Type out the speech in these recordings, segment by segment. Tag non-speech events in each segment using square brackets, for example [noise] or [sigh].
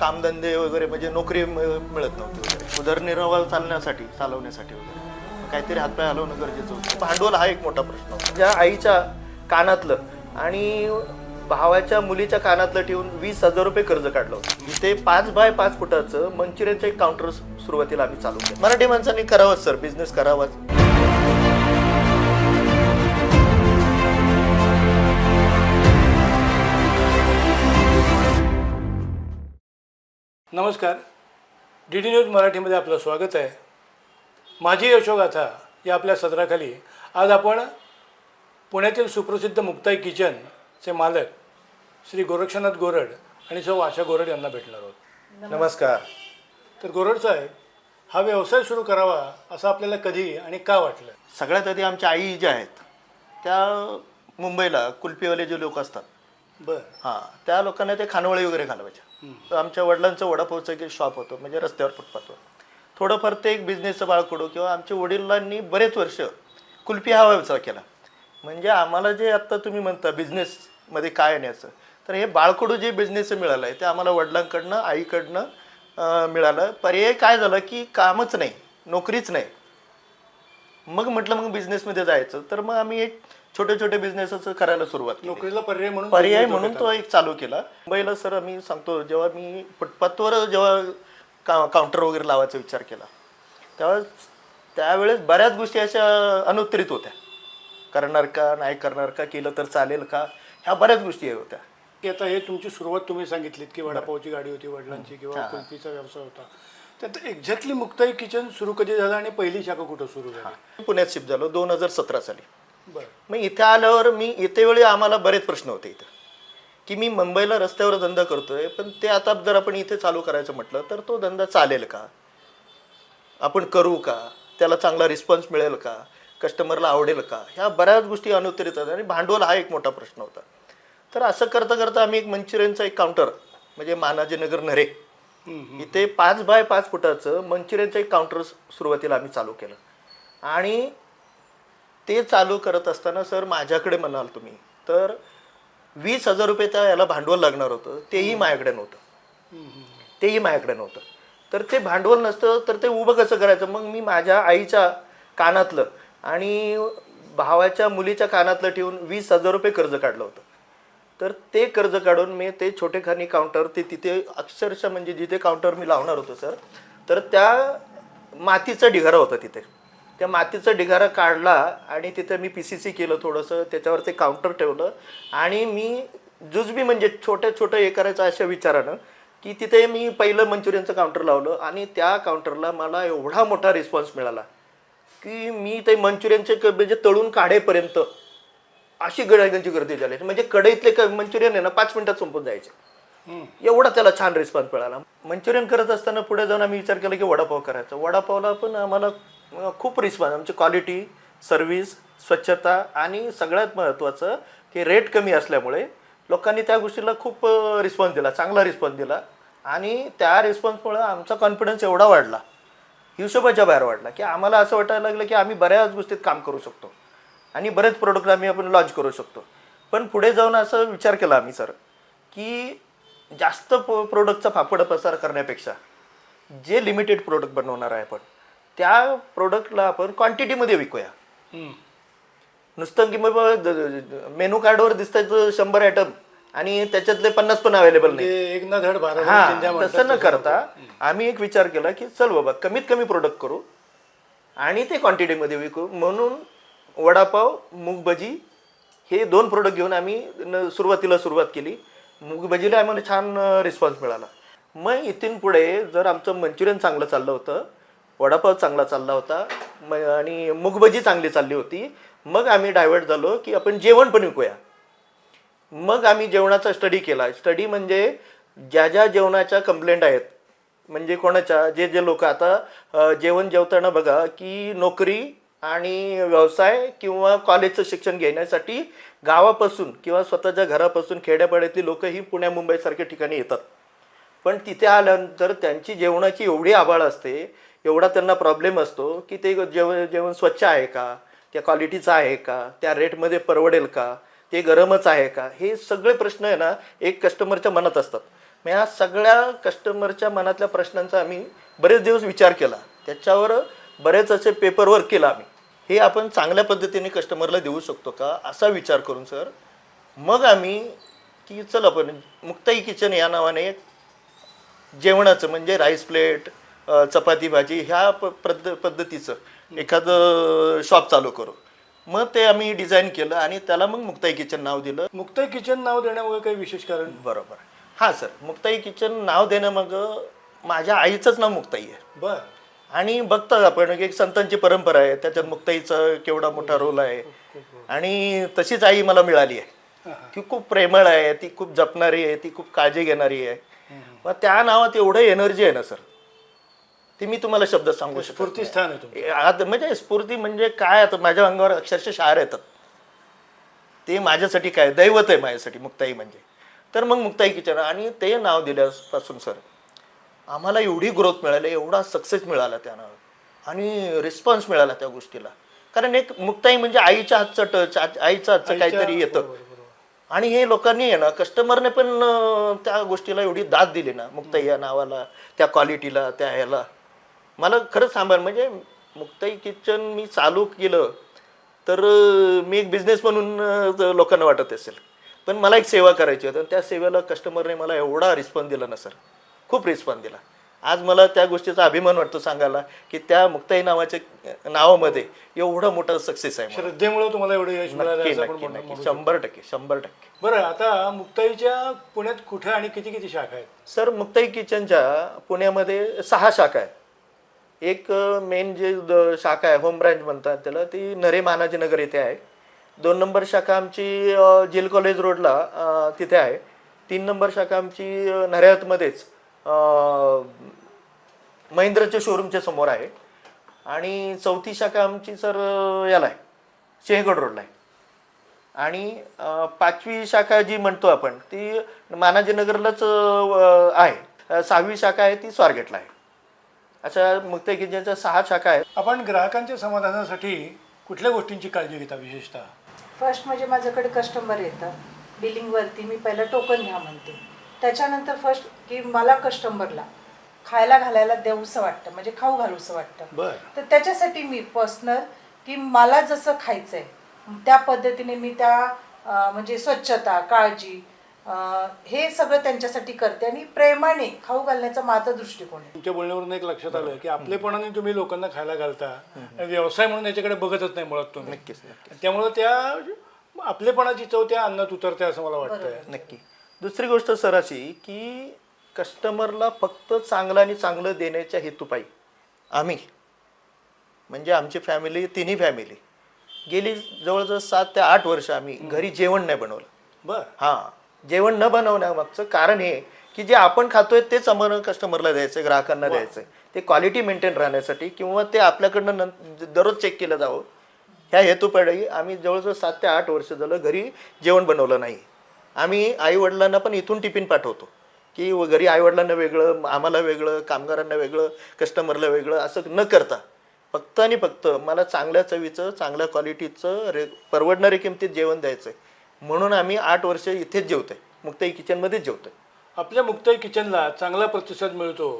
कामधंदे वगैरे म्हणजे नोकरी मिळ- मिळत नव्हती वगैरे. उदरनिर्वाह चालण्यासाठी चालवण्यासाठी वगैरे. काहीतरी हातपाय हलवणं गरजेचं होतं. भांडवल हा एक मोठा प्रश्न होता. ज्या आईच्या कानातलं आणि भावाच्या मुलीच्या कानातलं ठेवून वीस हजार रुपये कर्ज काढलं होतं. इथे पाच बाय पाच फुटाचं मंचुरियनचं एक काउंटर सुरुवातीला आम्ही चालू केलं. मराठी माणसांनी करावंच सर बिझनेस करावाच. नमस्कार. डी डी न्यूज मराठीमध्ये आपलं स्वागत आहे. माझी यशोगाथा या आपल्या सदराखाली आज आपण पुण्यातील सुप्रसिद्ध मुक्ताई किचनचे मालक श्री गोरक्षनाथ गोरड आणि सौ आशा गोरड यांना भेटणार आहोत. नमस्कार. तर गोरड साहेब हा व्यवसाय सुरू करावा असं आपल्याला कधी आणि का वाटलं? सगळ्यात आधी आमच्या आई ज्या आहेत त्या मुंबईला कुल्फीवाले जे लोक असतात हां त्या लोकांना ते खानवळी वगैरे घालवायच्या. तर आमच्या वडिलांचं वडापावचं एक शॉप होतं म्हणजे रस्त्यावर फुटपाथवर थोडंफार ते एक बिझनेसचं बाळकडू किंवा आमच्या वडिलांनी बरेच वर्ष कुल्फी हा व्यवसाय केला. म्हणजे आम्हाला जे आत्ता तुम्ही म्हणता बिझनेसमध्ये काय येण्याचं तर हे बाळकडू जे बिझनेस मिळालं आहे ते आम्हाला वडिलांकडनं आईकडनं मिळालं. पर्याय काय झालं की कामच नाही नोकरीच नाही. मग म्हटलं मग बिझनेसमध्ये जायचं. तर मग आम्ही एक छोटे छोटे बिझनेसच करायला सुरुवात केली. नोकरीला पर्याय म्हणून पर्याय म्हणून तो एक चालू केला. मुंबईला सर आम्ही सांगतो जेव्हा मी फुटपाथवर जेव्हा का काउंटर वगैरे लावायचा विचार केला तेव्हा त्यावेळेस बऱ्याच गोष्टी अशा अनुत्तरित होत्या. करणार का नाही करणार का केलं तर चालेल का ह्या बऱ्याच गोष्टी होत्या. की आता हे तुमची सुरुवात तुम्ही सांगितलीत की वडापावची गाडी होती वडिलांची किंवा. कुल्फीचा व्यवसाय होता. त्यात एक्झॅक्टली मुक्ताई किचन सुरू कधी झालं आणि पहिली शाखा कुठं सुरू झाली? पुण्यात शिफ्ट झालो दोन हजार सतरा साली. मग इथे आल्यावर मी येते वेळी आम्हाला बरेच प्रश्न होते इथं. की मी मुंबईला रस्त्यावर धंदा करतोय पण ते आता जर आपण इथे चालू करायचं म्हटलं तर तो धंदा चालेल का? आपण करू का? त्याला चांगला रिस्पॉन्स मिळेल का? कस्टमरला आवडेल का? ह्या बऱ्याच गोष्टी अनुत्तरित आहेत आणि भांडवल हा एक मोठा प्रश्न होता. तर असं करता करता आम्ही एक मंचुरियनचा एक काउंटर म्हणजे मानाजीनगर नरे इथे पाच बाय पाच फुटाचं मंचुरियनचं एक काउंटर सुरुवातीला आम्ही चालू केलं. आणि ते चालू करत असताना सर माझ्याकडे म्हणाल तुम्ही तर वीस हजार रुपये त्या याला भांडवल लागणार होतं तेही माझ्याकडे नव्हतं. तेही माझ्याकडे नव्हतं. तर ते भांडवल नसतं तर ते उभं कसं करायचं? मग मी माझ्या आईच्या कानातलं आणि भावाच्या मुलीच्या कानातलं ठेवून वीस हजार रुपये कर्ज काढलं होतं. तर ते कर्ज काढून मी ते छोटेखानी काउंटर ते तिथे अक्षरशः म्हणजे जिथे काउंटर मी लावणार होतो सर तर त्या मातीचा ढिगारा होता तिथे. त्या मातीचा ढिगारा काढला आणि तिथं मी पी सी सी केलं थोडंसं त्याच्यावर ते काउंटर ठेवलं. आणि मी जुजबी म्हणजे छोट्या छोटं हे करायचं अशा विचारानं की तिथे मी पहिलं मंचुरियनचं काउंटर लावलं आणि त्या काउंटरला मला एवढा मोठा रिस्पॉन्स मिळाला की मी ते मंचुरियनचे क- म्हणजे तळून काढेपर्यंत अशी गडायकांची गर्दी झाली. म्हणजे कढईतले क मंचुरियन आहे ना पाच मिनिटात संपून जायचे. एवढा त्याला छान रिस्पॉन्स मिळाला. मंचुरियन करत असताना पुढे जाऊन आम्ही विचार केला की वडापाव करायचा. वडापावला पण आम्हाला खूप रिस्पॉन्स आमची क्वालिटी सर्व्हिस स्वच्छता आणि सगळ्यात महत्त्वाचं की रेट कमी असल्यामुळे लोकांनी त्या गोष्टीला खूप रिस्पॉन्स दिला चांगला रिस्पॉन्स दिला. आणि त्या रिस्पॉन्समुळं आमचा कॉन्फिडन्स एवढा वाढला. हिशोबाच्या बाहेर वाढला की आम्हाला असं वाटायला लागलं की आम्ही बऱ्याच गोष्टीत काम करू शकतो. आणि बरेच प्रोडक्ट आम्ही आपण लॉन्च करू शकतो. पण पुढे जाऊन असं विचार केला आम्ही सर की जास्त प्रोडक्टचा फापड पसार करण्यापेक्षा जे लिमिटेड प्रोडक्ट बनवणार आहे आपण त्या प्रोडक्टला आपण क्वांटिटीमध्ये विकूया. नुसतं की मग मेनू कार्डवर दिसतं शंभर आयटम आणि त्याच्यातले पन्नास पण अवेलेबल नाही. एक ना धड हा तसं न करता आम्ही एक विचार केला की चल बाबा कमीत कमी प्रोडक्ट करू आणि ते क्वांटिटीमध्ये विकू. म्हणून वडापाव मूग भजी हे दोन प्रोडक्ट घेऊन आम्ही सुरुवातीला सुरुवात केली. मूग भजीला आम्हाला छान रिस्पॉन्स मिळाला. मग इथून पुढे जर आमचं मंचुरियन चांगलं चाललं होतं वडापाव चांगला चालला होता. म आणि मुगभजी चांगली चालली होती. मग आम्ही डायव्हर्ट झालो की आपण जेवण पण विकूया. मग आम्ही जेवणाचा स्टडी केला. स्टडी म्हणजे ज्या ज्या जेवणाच्या कंप्लेंट आहेत म्हणजे कोणाच्या जे जे लोक आता जेवण जेवताना बघा की नोकरी आणि व्यवसाय किंवा कॉलेजचं शिक्षण घेण्यासाठी गावापासून किंवा स्वतःच्या घरापासून खेड्यापाड्यातली लोक ही पुण्या मुंबईसारख्या ठिकाणी येतात. पण तिथे आल्यानंतर त्यांची जेवणाची एवढी आबाळ असते एवढा त्यांना प्रॉब्लेम असतो की ते जेवण जेवण स्वच्छ आहे का? त्या क्वालिटीचं आहे का? त्या रेटमध्ये परवडेल का? ते गरमच आहे का? हे सगळे प्रश्न आहे ना एक कस्टमरच्या मनात असतात. मग या सगळ्या कस्टमरच्या मनातल्या प्रश्नांचा आम्ही बरेच दिवस विचार केला. त्याच्यावर बरेच असे पेपरवर्क केला आम्ही. हे आपण चांगल्या पद्धतीने कस्टमरला देऊ शकतो का? असा विचार करून सर मग आम्ही की चल आपण मुक्ताई किचन या नावाने जेवणाचं म्हणजे राईस प्लेट चपाती भाजी ह्या प पद्ध पद्धतीचं एखादं शॉप चालू करू. मग ते आम्ही डिझाईन केलं आणि त्याला मग मुक्ताई किचन नाव दिलं. मुक्ताई किचन नाव देण्यामुळे काही विशेष कारण? बरोबर. हां सर. मुक्ताई किचन नाव देणं मग माझ्या आईचंच नाव मुक्ताई आहे. बर. आणि बघता आपण एक संतांची परंपरा आहे. त्याच्यात मुक्ताईचा केवढा मोठा रोल आहे. आणि तशीच आई मला मिळाली आहे. ती खूप प्रेमळ आहे ती खूप जपणारी आहे ती खूप काळजी घेणारी आहे. मग त्या नावात एवढं एनर्जी आहे ना सर. ती मी तुम्हाला शब्द सांगू शकतो स्फूर्तीस्थान आहे तुमचं. आता म्हणजे स्फूर्ती म्हणजे काय आता माझ्या अंगावर अक्षरशः शार येतात. ते माझ्यासाठी काय? दैवत आहे माझ्यासाठी मुक्ताई म्हणजे. तर मग मुक्ताई किचन आणि ते नाव दिल्यापासून सर आम्हाला एवढी ग्रोथ मिळाली एवढा सक्सेस मिळाला त्या नावात आणि रिस्पॉन्स मिळाला त्या गोष्टीला. कारण एक मुक्ताई म्हणजे आईच्या हातचं टच आईच्या हातचं काहीतरी येतं. बरोबर, बरोबर. आणि हे लोकांनी आहे ना कस्टमरने पण अं, त्या गोष्टीला एवढी दाद दिली ना मुक्ताई या नावाला त्या क्वालिटीला त्या ह्याला. मला खरंच सांभाळ म्हणजे मुक्ताई किचन मी चालू केलं तर मी एक बिझनेस म्हणून लोकांना वाटत असेल. पण मला एक सेवा करायची होती आणि त्या सेवेला कस्टमरने मला एवढा रिस्पॉन्स दिला ना सर खूप रिस्पॉन्स दिला. आज मला त्या गोष्टीचा अभिमान वाटतो सांगायला की त्या मुक्ताई नावाच्या नावामध्ये एवढं मोठं सक्सेस आहे. श्रद्धेमुळे तुम्हाला एवढं शंभर टक्के शंभर टक्के. बरं आता मुक्ताईच्या पुण्यात कुठे आणि किती किती शाखा आहेत? सर मुक्ताई किचनच्या पुण्यामध्ये सहा शाखा आहेत. एक मेन जे द- शाखा आहे होम ब्रँच म्हणतात त्याला ती नरे महानाजी नगर येथे आहे. दोन नंबर शाखा आमची जेल कॉलेज रोडला तिथे आहे. तीन नंबर शाखा आमची नऱ्यातमध्येच महिंद्राच्या शोरूमच्या समोर आहे. आणि चौथी शाखा आमची सर याला आहे सिंहगड रोडला आहे. आणि पाचवी शाखा जी म्हणतो आपण ती मानाजीनगरलाच आहे. सहावी शाखा आहे ती स्वारगेटला आहे. अशा मुक्त किचनच्या सहा शाखा आहेत. आपण ग्राहकांच्या समाधानासाठी कुठल्या गोष्टींची काळजी घेता विशेषतः? फर्स्ट म्हणजे माझ्याकडे कस्टमर येतं बिलिंगवरती मी पहिलं टोकन घ्या म्हणते. त्याच्यानंतर फर्स्ट की मला कस्टमरला खायला घालायला देऊसं वाटतं म्हणजे खाऊ घालूसं वाटतं. बर. तर त्याच्यासाठी मी पर्सनल की मला जसं खायचं आहे त्या पद्धतीने मी त्या म्हणजे स्वच्छता काळजी हे सगळं त्यांच्यासाठी करते आणि प्रेमाने खाऊ घालण्याचा माझा दृष्टिकोन आहे. तुमच्या बोलण्यावरून एक लक्षात आलं की आपलेपणाने तुम्ही लोकांना खायला घालता. आणि व्यवसाय म्हणून याच्याकडे बघतच नाही मुळात तुम्ही. नक्कीच नक्की त्यामुळं त्या आपलेपणाची चव त्या अन्नात उतरते असं मला वाटतंय. नक्की. दुसरी गोष्ट सर अशी की कस्टमरला फक्त चांगलं आणि चांगलं देण्याच्या हेतूपायी आम्ही म्हणजे आमची फॅमिली तिन्ही फॅमिली गेली जवळजवळ सात ते आठ वर्ष आम्ही घरी जेवण नाही बनवलं. बर. हां. जेवण न बनवण्यामागचं कारण हे की जे आपण खातोय तेच आम्हाला कस्टमरला द्यायचं ग्राहकांना द्यायचं ते क्वालिटी मेंटेन राहण्यासाठी किंवा ते आपल्याकडनं नं दररोज चेक केलं जावं ह्या हेतूपायी आम्ही जवळजवळ सात ते आठ वर्ष झालं घरी जेवण बनवलं नाही. आम्ही आईवडिलांना पण इथून टिफिन पाठवतो की घरी आईवडिलांना वेगळं आम्हाला वेगळं कामगारांना वेगळं कस्टमरला वेगळं असं न करता फक्त आणि फक्त मला चांगल्या चवीचं चांगल्या क्वालिटीचं रे परवडणाऱ्या किमतीत जेवण द्यायचं आहे म्हणून आम्ही आठ वर्ष इथेच जेवतोय. मुक्ताई किचनमध्येच जेवतोय. आपल्या मुक्ताई किचनला चांगला प्रतिसाद मिळतो.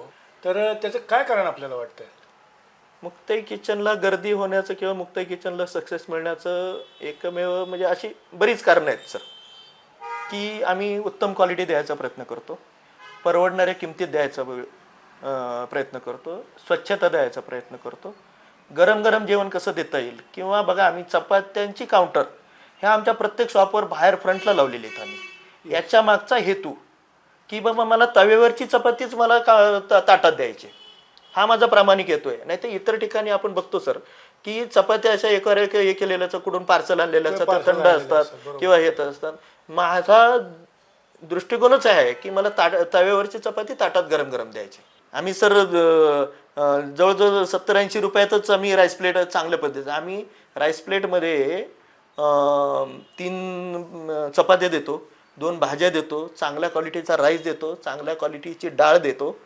तर त्याचं काय कारण आपल्याला वाटतंय? मुक्ताई किचनला गर्दी होण्याचं किंवा मुक्ताई किचनला सक्सेस मिळण्याचं एकमेव म्हणजे अशी बरीच कारणं आहेत सर की आम्ही उत्तम क्वालिटी द्यायचा प्रयत्न करतो. परवडणाऱ्या किमतीत द्यायचा प्रयत्न करतो. स्वच्छता द्यायचा प्रयत्न करतो. गरम गरम जेवण कसं देता येईल? किंवा बघा आम्ही चपात्यांची काउंटर ह्या आमच्या प्रत्येक शॉपवर बाहेर फ्रंटला लावलेली आहेत आम्ही. याच्या मागचा हेतू की बाबा मला तव्यावरची चपातीच मला का ताटात द्यायची. हा माझा प्रामाणिक येतोय नाही तर इतर ठिकाणी आपण बघतो सर की चपात्या अशा एकावर एक हे केलेल्याचं कुठून पार्सल आणलेल्याचं त्या थंड असतात. किंवा येत असतात. माझा दृष्टिकोनच आहे की मला ताट तव्यावरची चपाती ताटात गरम गरम द्यायची. आम्ही सर जवळजवळ सत्तर ऐंशी रुपयातच आम्ही राईस प्लेट चांगल्या पद्धतीचं आम्ही राईस प्लेटमध्ये तीन चपात्या देतो दोन भाज्या देतो चांगल्या क्वालिटीचा राईस देतो चांगल्या क्वालिटीची डाळ देतो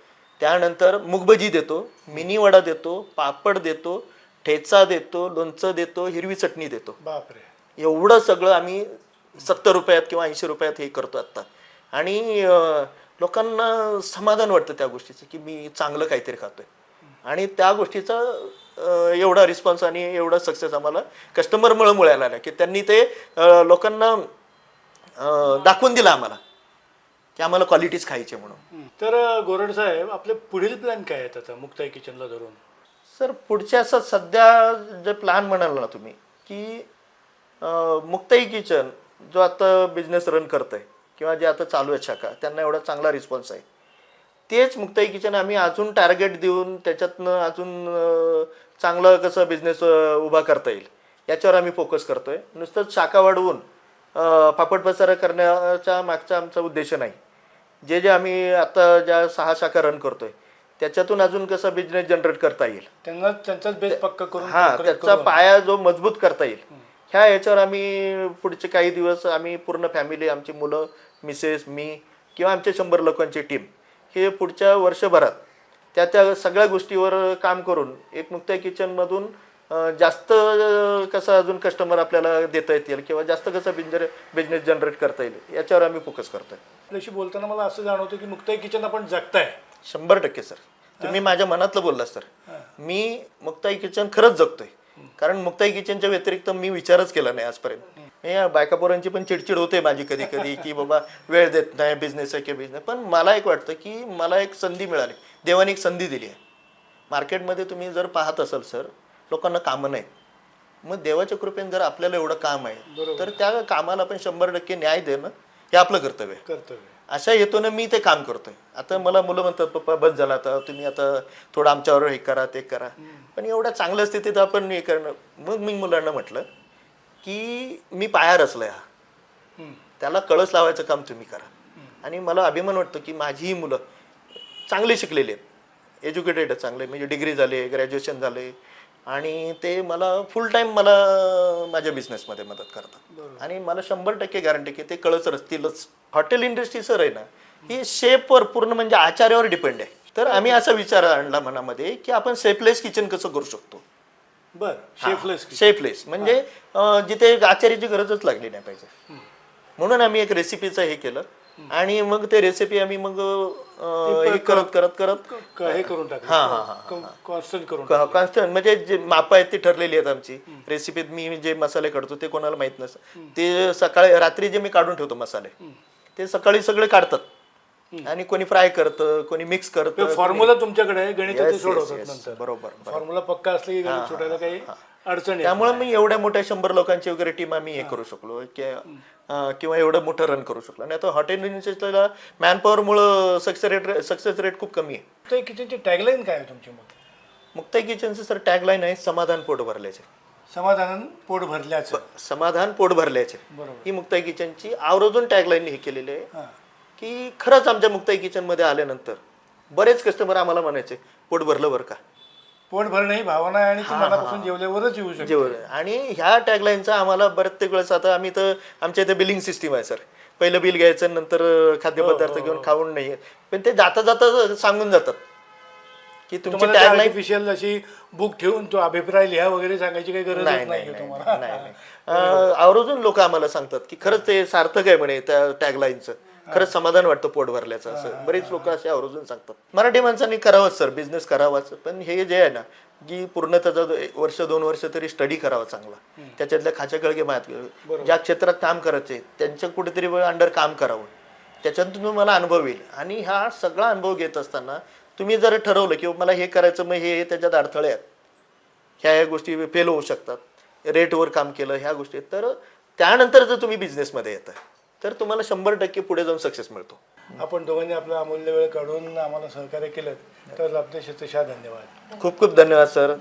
त्यानंतर मुगभजी देतो मिनी वडा देतो पापड देतो ठेचा देतो लोणचं देतो हिरवी चटणी देतो. बापरे. एवढं सगळं आम्ही सत्तर रुपयात किंवा ऐंशी रुपयात हे करतो आत्ता. आणि लोकांना समाधान वाटतं त्या गोष्टीचं की मी चांगलं काहीतरी खातोय. आणि त्या गोष्टीचा एवढा रिस्पॉन्स आणि एवढा सक्सेस आम्हाला कस्टमरमुळे मिळाला नाही की त्यांनी ते लोकांना दाखवून दिलं आम्हाला. की आम्हाला क्वालिटीज खायची म्हणून. तर गोरड साहेब आपले पुढील प्लॅन काय आहेत आता मुक्ताई किचनला धरून? सर पुढच्या असं सध्या जे प्लॅन म्हणाल ना तुम्ही की मुक्ताई किचन जो आता बिझनेस रन करत आहे किंवा जे आता चालू आहे शाखा त्यांना एवढा चांगला रिस्पॉन्स आहे. तेच मुक्ताई किचन आम्ही अजून टार्गेट देऊन त्याच्यातनं अजून चांगलं कसं बिझनेस उभा करता येईल याच्यावर आम्ही फोकस करतोय. नुसतंच शाखा वाढवून पापड पसारा करण्याचा मागचा आमचा उद्देश नाही. जे जे आम्ही आता ज्या सहा शाखा रन करतोय त्याच्यातून अजून कसा बिझनेस जनरेट करता येईल. त्यांना त्यांचाच बेस पक्का करून हा त्याचा पाया जो मजबूत करता येईल ह्या याच्यावर आम्ही पुढचे काही दिवस आम्ही पूर्ण फॅमिली आमची मुलं मिसेस मी किंवा आमच्या शंभर लोकांची टीम हे पुढच्या वर्षभरात त्या त्या सगळ्या गोष्टीवर काम करून एक मुक्ता किचनमधून जास्त कसं अजून कस्टमर आपल्याला देता येतील किंवा जास्त कसं बिजनेस बिझनेस जनरेट करता येईल याच्यावर आम्ही फोकस करतोय. आपल्याशी बोलताना मला असं जाणवतं की मुक्ताई किचन आपण जगताय. शंभर टक्के सर तुम्ही माझ्या मनातलं बोलला सर मी मुक्ताई किचन खरंच जगतोय. कारण मुक्ताई किचनच्या व्यतिरिक्त मी विचारच केला नाही आजपर्यंत. या बायका पोरांची पण चिडचिड होते माझी कधी कधी की बाबा वेळ देत नाही बिझनेस आहे की बिझनेस पण मला एक वाटतं की मला एक संधी मिळाली. देवाने एक संधी दिली आहे. मार्केटमध्ये तुम्ही जर पाहत असाल सर लोकांना कामं नाहीत. मग देवाच्या कृपेने जर आपल्याला एवढं काम आहे तर त्या कामाला आपण शंभर टक्के न्याय देणं हे आपलं कर्तव्य आहे. कर्तव्य अशा हेतूनं मी ते काम करतोय. आता मला मुलं म्हणतात पप्पा बस झाला आता तुम्ही आता थोडं आमच्यावर हे करा ते करा. पण एवढ्या चांगल्या स्थितीत आपण हे करणं मग मी मुलांना म्हटलं की मी पाया रचलाय हा. त्याला कळस लावायचं काम तुम्ही करा. आणि मला अभिमान वाटतो की माझी ही मुलं चांगली शिकलेली आहेत. एज्युकेटेड चांगले म्हणजे डिग्री झाले ग्रॅज्युएशन झाले. आणि ते मला फुल टाईम मला माझ्या बिझनेसमध्ये मदत करतात. आणि मला शंभर टक्के गॅरंटी की ते कळस रचतीलच हॉटेल इंडस्ट्री सर आहे ना ही शेपवर पूर्ण म्हणजे आचार्यावर डिपेंड आहे. तर आम्ही असा विचार आणला मनामध्ये की आपण सेफलेस किचन कसं करू शकतो? बर शेफलेस शेफलेस म्हणजे जिथे आचार्याची गरजच लागली नाही पाहिजे. म्हणून आम्ही एक रेसिपीचं हे केलं. आणि मग ते रेसिपी आम्ही मग हे करत करत करत. हे करून हा, हा, हा, कॉन्स्टंट करून. कॉन्स्टंट म्हणजे जे माप आहेत ती ठरलेली आहेत आमची. रेसिपीत मी जे मसाले काढतो ते कोणाला माहीत नसतं. ते सकाळी रात्री जे मी काढून ठेवतो मसाले ते सकाळी सगळे काढतात. आणि कोणी फ्राय करतं कोणी मिक्स करतं फॉर्म्युला तुमच्याकडे आहे गणित Yes, ते yes, सोडवतात yes. नंतर. बरोबर, बरोबर. फॉर्म्युला पक्का असले की गणित सुटायला काही अडचण येत त्यामुळे मी एवढ्या मोठ्या शंभर लोकांची वगैरे टीम आम्ही हे करू शकलो. की अं, किंवा एवढं मोठं रन करू शकलो. नाही तर हॉटेल इंडस्ट्रीला मॅनपॉवरमुळं सक्सेस रेट सक्सेस रेट खूप कमी आहे. नाही. तर किचनची टॅगलाईन काय आहे तुमची मग? मुक्ताई किचनचं सर टॅगलाईन आहे समाधान पोट भरल्याचे. समाधान पोट भरल्याचं. समाधान पोट भरल्याचे. बरोबर. ही मुक्ताई किचनची आवर्जून टॅगलाईन हे केलेली आहे. हां. की खरंच आमच्या मुक्ताई किचनमध्ये आल्यानंतर बरेच कस्टमर आम्हाला म्हणायचे पोट भरलं बरं का? पोट भरणं ही भावना आहे आणि ती मनापासून जेवल्यावरच येऊ शकते. जेवण आणि ह्या टॅगलाईनचा आम्हाला प्रत्येक वेळेस आता आम्ही तर आमच्या इथे बिलिंग सिस्टीम आहे सर पहिलं बिल घ्यायचं नंतर खाद्यपदार्थ घेऊन खाऊन नाही. पण ते जाता जाता सांगून जातात की तुमची तुम्हाला टॅगलाईन आर्टिफिशियल अशी बुक ठेवून तो अभिप्राय लिहा वगैरे सांगायची काही गरज नाही नाही नाही आहे नाही तुम्हाला. नाही, नाही. [laughs] अं, आवर्जून लोक आम्हाला सांगतात की खरंच ते सार्थक आहे म्हणे त्या टॅगलाईनचं खरंच समाधान वाटतं पोट भरल्याचं असं. बरेच लोक असे आवर्जून सांगतात. मराठी माणसांनी करावंच सर बिझनेस करावाच. पण हे जे आहे ना की पूर्ण त्याचा वर्ष दोन वर्ष तरी स्टडी करावा चांगला. त्याच्यातल्या खाच्या कळगे माहीत ज्या क्षेत्रात काम करायचे त्यांच्या कुठेतरी अंडर काम करावं. त्याच्यातून तुम्हाला अनुभव येईल. आणि हा सगळा अनुभव घेत असताना तुम्ही जर ठरवलं की मला हे करायचं मग हे हे त्याच्यात अडथळे आहेत. ह्या ह्या गोष्टी फेल होऊ शकतात. रेटवर काम केलं ह्या गोष्टी तर त्यानंतर जर तुम्ही बिझनेसमध्ये येता तर तुम्हाला शंभर टक्के पुढे जाऊन सक्सेस मिळतो. आपण दोघांनी आपला अमूल्य वेळ काढून आम्हाला सहकार्य केलं तर आपले शतशः धन्यवाद. खूप खूप धन्यवाद सर